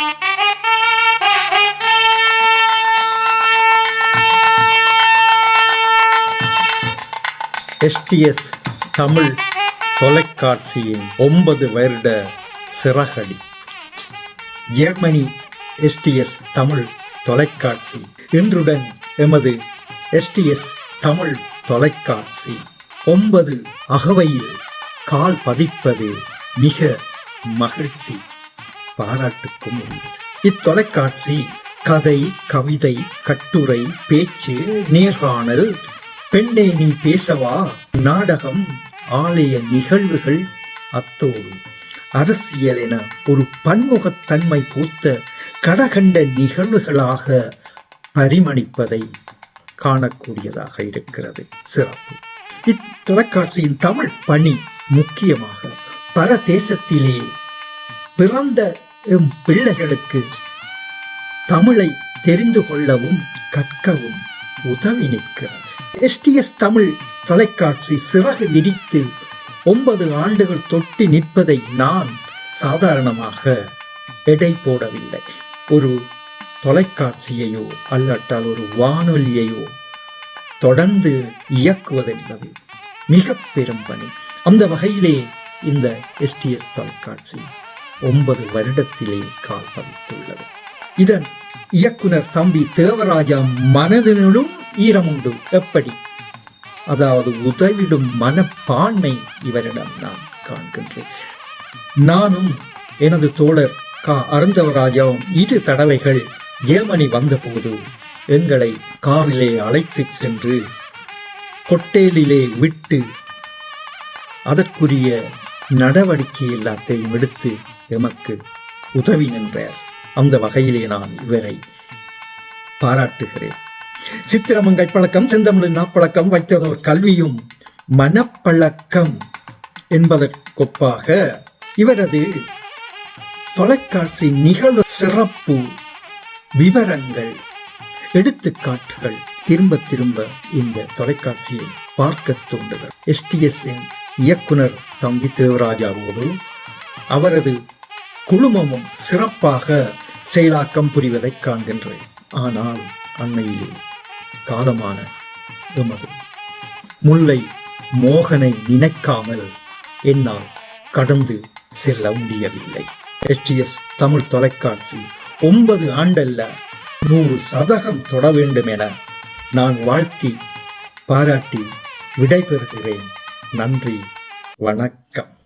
SDS Tamil தொலைக்காட்சியின் ஒன்பது வருட சிறகடி. ஜெர்மனி எஸ்டிஎஸ் தமிழ் தொலைக்காட்சி. இன்றுடன் எமது எஸ்டிஎஸ் தமிழ் தொலைக்காட்சி. ஒன்பது அகவையில் கால் பதிப்பது மிக மகிழ்ச்சி. பாராட்டுக்கும் இத்தொலைக்காட்சி கதை கவிதை கட்டுரை பேச்சு நேர்காணல் பெண்ணே நீ பேசவா நாடகம் ஆலய நிகழ்வுகள் அத்தோடு. அரசியல் என ஒரு பன்முகத்தன்மை பூத்த கடகண்ட நிகழ்வுகளாக பரிமணிப்பதை காணக்கூடியதாக இருக்கிறது சிறப்பு. இத்தொலைக்காட்சியின் தமிழ் பணி முக்கியமாக பல தேசத்திலே பிறந்த எம் பிள்ளைகளுக்கு தமிழை தெரிந்து கொள்ளவும் கற்கவும் உதவி நிற்கிறது. எஸ்டிஎஸ் தமிழ் தொலைக்காட்சி சிறகு விரித்து ஒன்பது ஆண்டுகள் தொட்டி நிற்பதை நான் சாதாரணமாக எடை போடவில்லை. ஒரு தொலைக்காட்சியையோ அல்லாட்டால் ஒரு வானொலியையோ தொடர்ந்து இயக்குவதென்பது மிக பெரும் பணி. அந்த வகையிலே இந்த எஸ்டிஎஸ் தொலைக்காட்சி ஒன்பது வருடத்திலே கால் பதித்துள்ளது. இதன் இயக்குனர் தம்பி தேவராஜா மனதினும் ஈரமுண்டு. எப்படி? அதாவது உதவிடும் மனப்பான்மை இவரிடம் நான் காண்கின்றேன். நானும் எனது தோழர் கா. அருந்தவராஜாவும் இரு தடவைகள் ஜெர்மனி வந்தபோது எங்களை காரிலே அழைத்துச் சென்று கொட்டேலிலே விட்டு அதற்குரிய நடவடிக்கை எல்லாத்தையும் எடுத்து எமக்கு உதவி நின்றார். அந்த வகையிலே நான் இவரை பாராட்டுகிறேன். சித்திரமங்கை பழக்கம் செந்தமிழின் நாப்பழக்கம் வைத்ததோர் கல்வியும் மனப்பழக்கம் என்பதற்கொப்பாக இவரது தொலைக்காட்சி நிகழ்வு சிறப்பு விவரங்கள் எடுத்துக்காட்டுகள் திரும்ப திரும்ப இந்த தொலைக்காட்சியை பார்க்க தூண்டுகள் எஸ்டிஎஸ் இயக்குனர் தம்பி தேவராஜாவோடு அவரது குழுமமும் சிறப்பாக செயலாக்கம் புரிவதை காண்கின்றேன். ஆனால் அண்மையிலே காலமான எமது முல்லை மோகனை நினைக்காமல் என்னால் கடந்து செல்ல முடியவில்லை. எஸ்டிஎஸ் தமிழ் தொலைக்காட்சி ஒன்பது ஆண்டல்ல நூறு சதகம் தொட வேண்டும் என நான் வாழ்த்தி பாராட்டி விடைபெறுகிறேன். நன்றி வணக்கம்.